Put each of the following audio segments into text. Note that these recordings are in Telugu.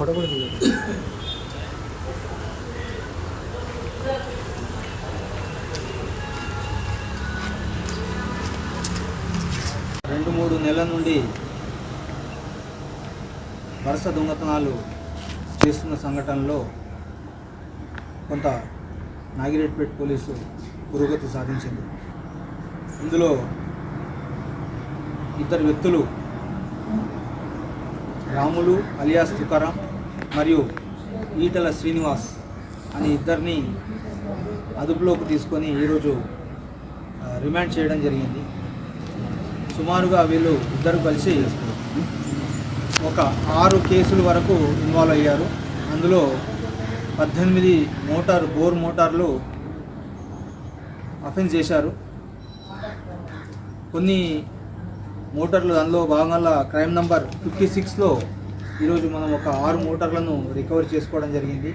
ఫోటో కూడా తీయాలి రెండు మూడు నెలల నుండి వరుస దొంగతనాలు చేస్తున్న సంఘటనలో కొంత నాగిరెడ్పేట పోలీసు పురోగతి సాధించింది. ఇందులో ఇద్దరు వ్యక్తులు రాములు అలియాస్ తుకారాం మరియు ఈటల శ్రీనివాస్ అని ఇద్దరిని అదుపులోకి తీసుకొని ఈరోజు రిమాండ్ చేయడం జరిగింది. సుమారుగా వీళ్ళు ఇద్దరు కలిసి ఒక ఆరు కేసుల వరకు ఇన్వాల్వ్ అయ్యారు. అందులో పద్దెనిమిది మోటార్ బోర్ మోటార్లు అఫెన్స్ చేశారు. కొన్ని మోటార్లు అందులో భాగంగా క్రైమ్ నంబర్ ఫిఫ్టీ సిక్స్లో ఈరోజు మనం ఒక ఆరు మోటార్లను రికవర్ చేసుకోవడం జరిగింది.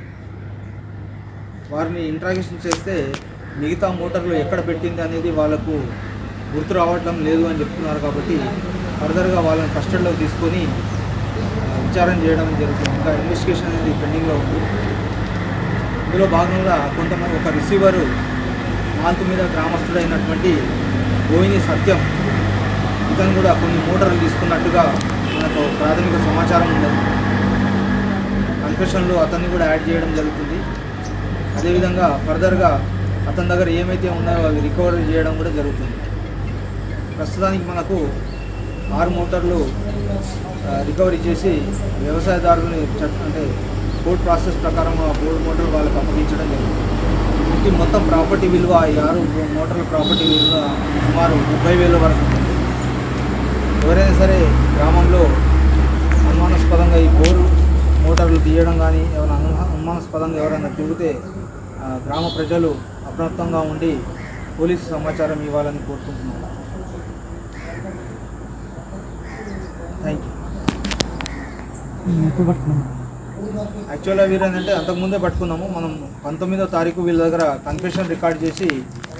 వారిని ఇంట్రాగేషన్ చేస్తే మిగతా మోటార్లు ఎక్కడ పెట్టింది అనేది వాళ్ళకు గుర్తు రావటం లేదు అని చెప్తున్నారు కాబట్టి ఫర్దర్గా వాళ్ళని కస్టడీలోకి తీసుకొని ఆ, విచారణ చేయడం జరుగుతుంది. ఇంకా ఇన్వెస్టిగేషన్ అనేది పెండింగ్లో ఉంది. ఇందులో భాగంగా కొంతమంది ఒక రిసీవరు మాల్తు మీద గ్రామస్తుడైనటువంటి బోయిని సత్యం ఇతను కూడా కొన్ని మోటార్లు తీసుకున్నట్టుగా మనకు ప్రాథమిక సమాచారం ఉండదు. కన్ఫెషన్లో అతన్ని కూడా యాడ్ చేయడం జరుగుతుంది. అదేవిధంగా ఫర్దర్గా అతని దగ్గర ఏమైతే ఉన్నాయో అవి రికవరీ చేయడం కూడా జరుగుతుంది. ప్రస్తుతానికి మనకు ఆరు మోటార్లు రికవరీ చేసి వ్యవసాయదారులని అంటే కోర్టు ప్రాసెస్ ప్రకారం ఆ మూడు మోటార్లు వాళ్ళకి అప్పగించడం జరుగుతుంది మొత్తం ప్రాపర్టీ విలువ ఈ ఆరు మోటార్ల ప్రాపర్టీ విలువ సుమారు ముప్పై వేల వరకు. ఎవరైనా సరే గ్రామంలో అనుమానాస్పదంగా ఈ బోరు మోటార్లు తీయడం కానీ ఎవరైనా అనుమానాస్పదంగా ఎవరైనా తిరిగితే గ్రామ ప్రజలు అప్రమత్తంగా ఉండి పోలీసు సమాచారం ఇవ్వాలని కోరుకుంటున్నాను థ్యాంక్ యూ యాక్చువల్గా వీరు ఏంటంటే అంతకుముందే పట్టుకున్నాము. మనం పంతొమ్మిదో తారీఖు వీళ్ళ దగ్గర కన్ఫెషన్ రికార్డ్ చేసి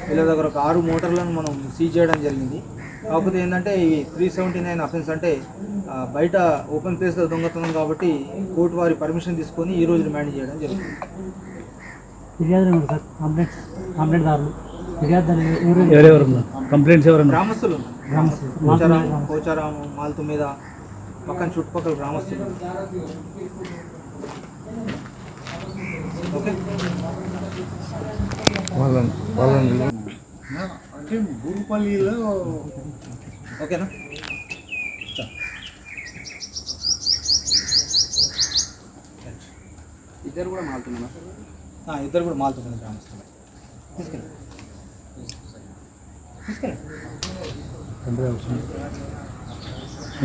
వీళ్ళ దగ్గర ఒక ఆరు మోటార్లను మనం సీజ్ చేయడం జరిగింది. కాకపోతే ఏంటంటే ఈ త్రీ సెవెంటీ నైన్ అఫెన్స్ అంటే బయట ఓపెన్ ప్లేస్లో దొంగతనం కాబట్టి కోర్టు వారి పర్మిషన్ తీసుకొని ఈ రోజు రిమాండ్ చేయడం జరిగింది ఫిర్యాదులు ఉన్నారు సార్? కంప్లైంట్స్ కంప్లైంట్ దారులు? ఫిర్యాదు ఎవరు ఎవరెవరు కంప్లైంట్స్ ఎవరన్నా గ్రామస్తులు పోచారాము మాల్తు మీద పక్కన చుట్టుపక్కల గ్రామస్తులు ఓకే. వాళ్ళని వాళ్ళని అంటే భూపల్లిలో ఓకేనా ఇద్దరు కూడా మారుతున్నా ఆ, ఇద్దరు కూడా మాల్తున్నారు గ్రామస్తులు. తీసుకెళ్ళి. తీసుకెళ్ళి.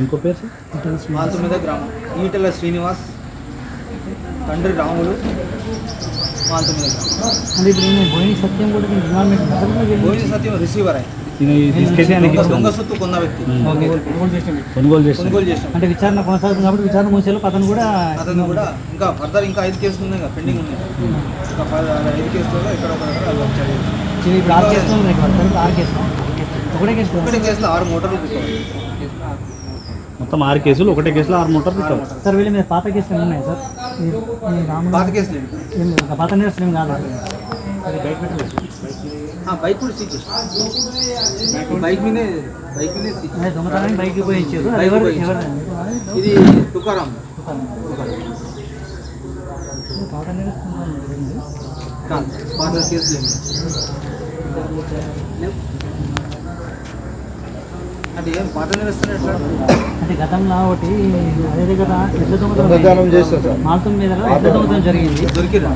ఇంకో పేరు? సార్? మాల్తు మీద గ్రామం. ఈటల శ్రీనివాస్ తండ్రి రాములు అంటే ఇప్పుడు నేను పోయిన సత్యం కూడా. గోవింద సత్యం రిసీవర్ ఆయనకి దొంగ- సొత్తు కొన్న వ్యక్తి. కొనుగోలు. కొనుగోలు చేసినాం అంటే విచారణ కొనసాగుతుంది కాబట్టి విచారణ అతను కూడా అతను కూడా ఇంకా ఫర్దర్ ఇంకా ఐదు కేసులు ఉన్నాయి కదా పెండింగ్ ఉన్నాయి. ఇంకా ఐదు ఇక్కడ ఒక ఇప్పుడు ఆరు కేసులు ఉన్నాయి ఆరు కేసులు. ఒకటే కేసు ఒకటే కేసులో ఆరు మోటార్లు రికవర్ మొత్తం ఆరు కేసులు ఒకటే కేసులో ఆరు మోటార్ ఆరు రికవర్ సార్ వీళ్ళ మీద పాత కేసులు ఏమి ఉన్నాయి సార్? పాత కేసులు ఏం? లేదు. పాత నేరస్తులు ఏం కాదు బైక్ కూడా సీజ్ బైక్ మీదే బైక్ మీదే సీజ్ పోయి ఇచ్చారు. బైక్ ఇది తుకారాం పాత కేసులు. అంటే ఏం పాత నేరస్తున్నా ఎట్లా? అంటే గతంలో ఒకటి అదే దగ్గర ఎడ్ల దొంగతనం చేస్తారు సార్. మాల్తం మీద ఎడ్ల దొంగతనం జరిగింది. దొరికిరా